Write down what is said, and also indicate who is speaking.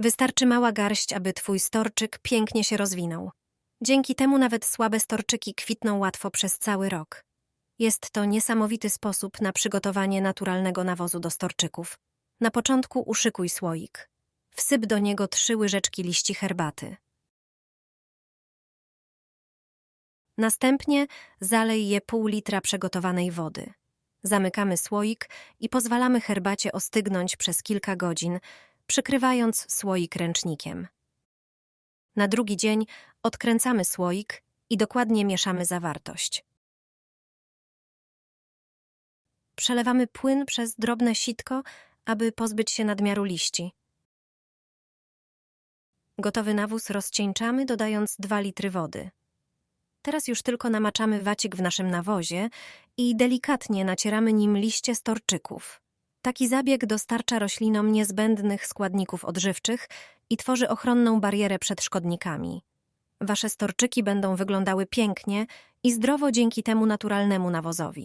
Speaker 1: Wystarczy mała garść, aby twój storczyk pięknie się rozwinął. Dzięki temu nawet słabe storczyki kwitną łatwo przez cały rok. Jest to niesamowity sposób na przygotowanie naturalnego nawozu do storczyków. Na początku uszykuj słoik. Wsyp do niego trzy łyżeczki liści herbaty. Następnie zalej je pół litra przygotowanej wody. Zamykamy słoik i pozwalamy herbacie ostygnąć przez kilka godzin, przykrywając słoik ręcznikiem. Na drugi dzień odkręcamy słoik i dokładnie mieszamy zawartość. Przelewamy płyn przez drobne sitko, aby pozbyć się nadmiaru liści. Gotowy nawóz rozcieńczamy, dodając 2 litry wody. Teraz już tylko namaczamy wacik w naszym nawozie i delikatnie nacieramy nim liście storczyków. Taki zabieg dostarcza roślinom niezbędnych składników odżywczych i tworzy ochronną barierę przed szkodnikami. Wasze storczyki będą wyglądały pięknie i zdrowo dzięki temu naturalnemu nawozowi.